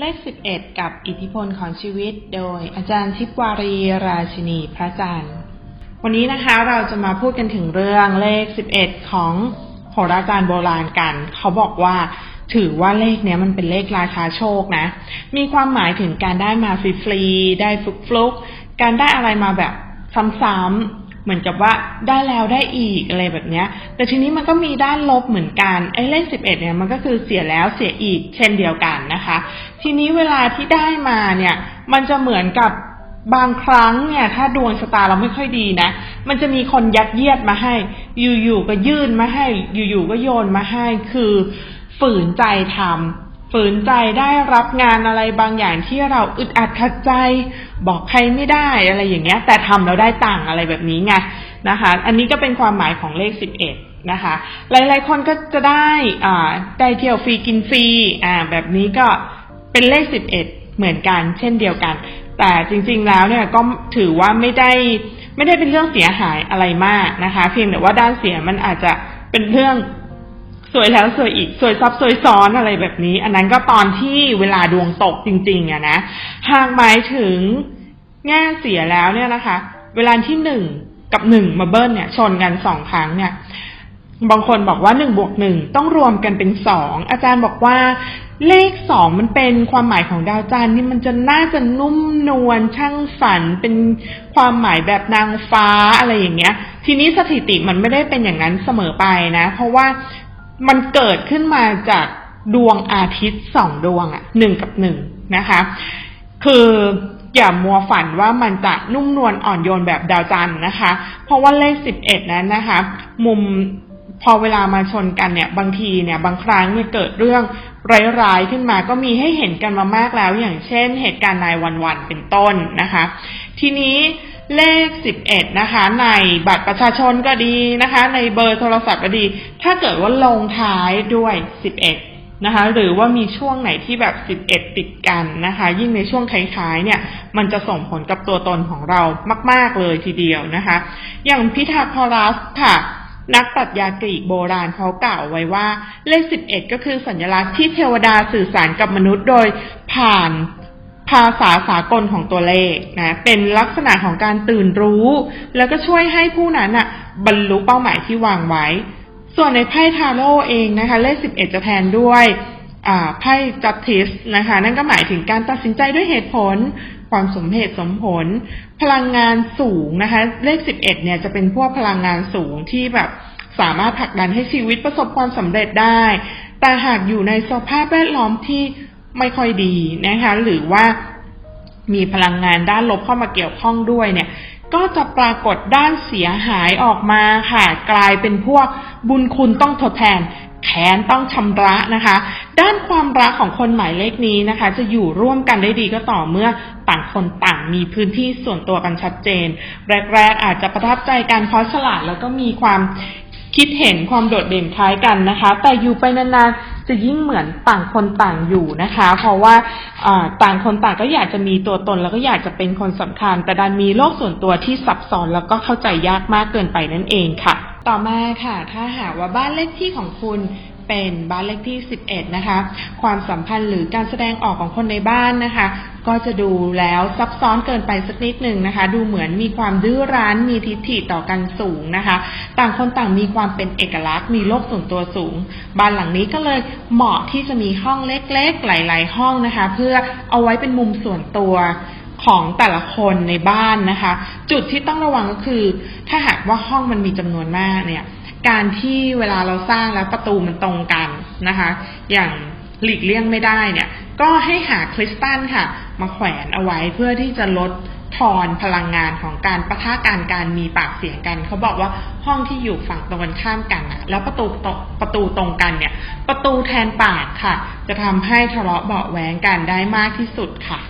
เลข 11 กับอิทธิพลของชีวิต โดยอาจารย์ทิพวารีราชินีพระจันทร์ วันนี้นะคะเราจะมาพูดกันถึงเรื่องเลข 11 ของโหราจารย์โบราณกัน เขาบอกว่าถือว่าเลขเนี้ยมันเป็นเลขราชาโชคนะ มีความหมายถึงการได้มาฟรีๆได้ฟลุกๆ การได้อะไรมาแบบซ้ำๆ เหมือนกับว่าได้แล้วได้อีกอะไรแบบเนี้ย แต่ทีนี้มันก็มีด้านลบเหมือนกันไอ้เลขสิบเอ็ดเนี่ยมันก็คือเสียแล้วเสียอีกเช่นเดียวกันนะคะ ทีนี้เวลาที่ได้มาเนี่ย มันจะเหมือนกับบางครั้งเนี่ยถ้าดวงชะตาเราไม่ค่อยดีนะ มันจะมีคนยัดเยียดมาให้ อยู่ๆก็ยื่นมาให้ อยู่ๆก็โยนมาให้ คือฝืนใจทำ ฝืนใจได้รับงานอะไรบางอย่างที่เราอึดอัดขัดใจ บอกใครไม่ได้อะไรอย่างเงี้ย แต่ทำแล้วได้ตังอะไรแบบนี้ไงนะคะ อันนี้ก็เป็นความหมายของเลขสิบเอ็ดนะคะ หลายๆคนก็จะได้อ่าได้เที่ยวฟรีกินฟรีอ่าแบบนี้ก็เป็นเลขสิบเอ็ดเหมือนกัน เช่นเดียวกัน แต่จริงๆแล้วเนี่ยก็ถือว่าไม่ได้ไม่ได้เป็นเรื่องเสียหายอะไรมากนะคะ เพียงแต่ว่าด้านเสียมันอาจจะเป็นเรื่อง สวยแล้วสวยอีกสวยซับสวยซ้อนอะไรแบบนี้ อันนั้นก็ตอนที่เวลาดวงตกจริงๆอะนะหากหมายถึงแง่เสียแล้วเนี่ยนะคะ เวลาที่หนึ่งกับหนึ่งมาเบิ้ลเนี่ย ชนกันสองครั้งเนี่ย บางคนบอกว่าหนึ่งบวกหนึ่งต้องรวมกันเป็นสองอาจารย์บอกว่าเลขสองมันเป็นความหมายของดาวจันทร์นี่มันจะน่าจะนุ่มนวลช่างฝันเป็นความหมายแบบนางฟ้าอะไรอย่างเงี้ย ทีนี้สถิติมันไม่ได้เป็นอย่างนั้นเสมอไปนะ เพราะว่า มันเกิดขึ้นมาจากดวงอาทิตย์สองดวงอะหนึ่งกับหนึ่งนะคะ คืออย่ามัวฝันว่ามันจะนุ่มนวลอ่อนโยนแบบดาวจันทร์นะคะ เพราะว่าเลขสิบเอ็ดนั้นนะคะ มุมพอเวลามาชนกันเนี่ย บางทีเนี่ย บางครั้งเนี่ยเกิดเรื่องร้ายๆขึ้นมาก็มีให้เห็นกันมามากแล้ว อย่างเช่น เหตุการณ์นายวันๆเป็นต้นนะคะ ทีนี้ เลขสิบเอ็ดนะคะ ในบัตรประชาชนก็ดีนะคะ ในเบอร์โทรศัพท์ก็ดี ถ้าเกิดว่าลงท้ายด้วยสิบเอ็ดนะคะ หรือว่ามีช่วงไหนที่แบบ 11 ติดกันนะคะ ยิ่งในช่วงคล้ายๆเนี่ย มันจะส่งผลกับตัวตนของเรามาก ๆเลยทีเดียวนะคะ อย่างพิทาคอรัสค่ะนักปรัชญากรีกโบราณเขากล่าวไว้ว่า เลข 11 ก็คือสัญลักษณ์ที่เทวดาสื่อสารกับมนุษย์โดยผ่าน ภาษาสากลของตัวเลขนะเป็นลักษณะของการตื่นรู้ แล้วก็ช่วยให้ผู้นั้นอะบรรลุเป้าหมายที่วางไว้ ส่วนในไพ่ทาโร่เองนะคะ เลข11จะแทนด้วยไพ่จัตติสนะคะ นั่นก็หมายถึงการตัดสินใจด้วยเหตุผล ความสมเหตุสมผล พลังงานสูงนะคะ เลข11เนี่ยจะเป็นพวกพลังงานสูงที่แบบสามารถผลักดันให้ชีวิตประสบความสำเร็จได้ แต่หากอยู่ในสภาพแวดล้อมที่ ไม่ค่อยดีนะคะ หรือว่ามีพลังงานด้านลบเข้ามาเกี่ยวข้องด้วยเนี่ย ก็จะปรากฏด้านเสียหายออกมาค่ะ กลายเป็นพวกบุญคุณต้องทดแทนแค้นต้องชำระนะคะ ด้านความรักของคนหมายเลขนี้นะคะ จะอยู่ร่วมกันได้ดีก็ต่อเมื่อต่างคนต่างมีพื้นที่ส่วนตัวกันชัดเจน แรก ๆ อาจจะประทับใจกันเพราะฉลาดแล้วก็มีความคิดเห็นความโดดเด่นคล้ายกันนะคะ แต่อยู่ไปนานๆ จะยิ่งเหมือนต่างคนต่างอยู่นะคะ เพราะว่าต่างคนต่างก็อยากจะมีตัวตนแล้วก็อยากจะเป็นคนสำคัญ แต่ดันมีโลกส่วนตัวที่ซับซ้อนแล้วก็เข้าใจยากมากเกินไปนั่นเองค่ะ ต่อมาค่ะ ถ้าหากว่าบ้านเลขที่ของคุณเป็นบ้านเลขที่ 11 นะคะ ความสัมพันธ์หรือการแสดงออกของคนในบ้านนะคะ ก็จะดูแล้วซับซ้อนเกินไปสักนิดหนึ่งนะคะ ดูเหมือนมีความดื้อรั้นมีทิฐิต่อกันสูงนะคะ ต่างคนต่างมีความเป็นเอกลักษณ์ มีโลกส่วนตัวสูง บ้านหลังนี้ก็เลยเหมาะที่จะมีห้องเล็กๆ หลาย ๆ ห้องนะคะ เพื่อเอาไว้เป็นมุมส่วนตัวของแต่ละคนในบ้านนะคะ จุดที่ต้องระวังก็คือ ถ้าหากว่าห้องมันมีจำนวนมากเนี่ย การที่เวลาเราสร้างแล้วประตูมันตรงกันนะคะ อย่างหลีกเลี่ยงไม่ได้เนี่ย ก็ให้หาคริสตัลค่ะ มาแขวนเอาไว้เพื่อที่จะลดทอนพลังงานของการประทะการการมีปากเสียงกัน เขาบอกว่าห้องที่อยู่ฝั่งตรงกันข้ามกันอะแล้วประตูตประตูตรงกันเนี่ย ประตูแทนปากค่ะ จะทำให้ทะเลาะเบาแหวงกันได้มากที่สุดค่ะ